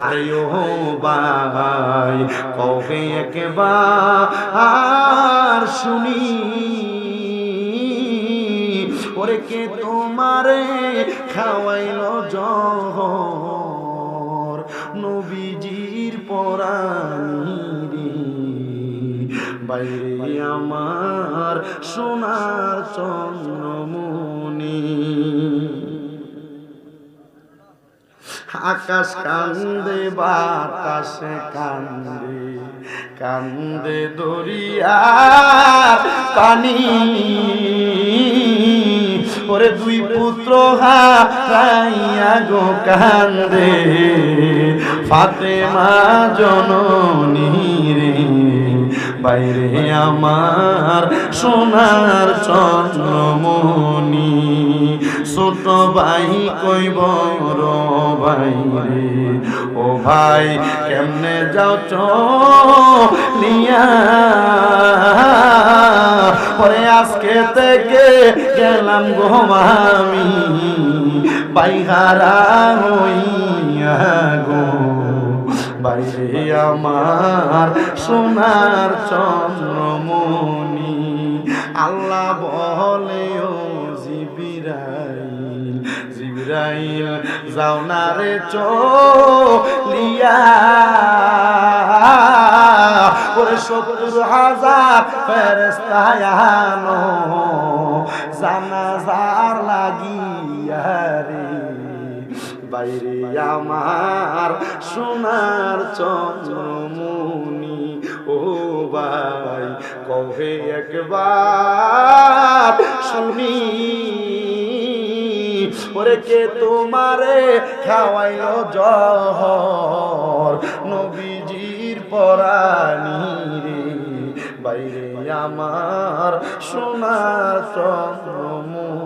আয়ো ভাই কবে একবার শুনি? ওরে কে তোমারে খাওয়াইল জহর? নবীজির পরানি বাইরে আমার সোনার চন্দ্রমণি আকাশ কান্দে, বাতাসে কান্দে কান্দে দরিয়া পানি। ওরে দুই পুত্র হারাইয়া গো কান্দে, ফাতেমা জননী রে। বাইরে আমার সোনার চন্দ্রমণি ছোট ভাই কই বড় ভাই রে, ও ভাই, কেমনে যাও চলিয়া পরে আজকে থেকে গেলাম গো আমি বাইহারা হইয়া গো। বাইরে আমার সোনার চন্দ্রমণি, আল্লাহ বলে ও জিবিরাইল জিবিরাইল, যাও না রে চলিয়া। ওরে সত্তর হাজার ফেরেস্তায়ানো জানাজার লাগিয়া রে। বাইরে আমার সোনার চন্দ্রমণি, ও ভাই কবে একবার শুনি। ওরে কে তোমারে খাওয়াইল জহর নবীজির পরানি রে বাইরে আমার সোনার চন্দ্রমণি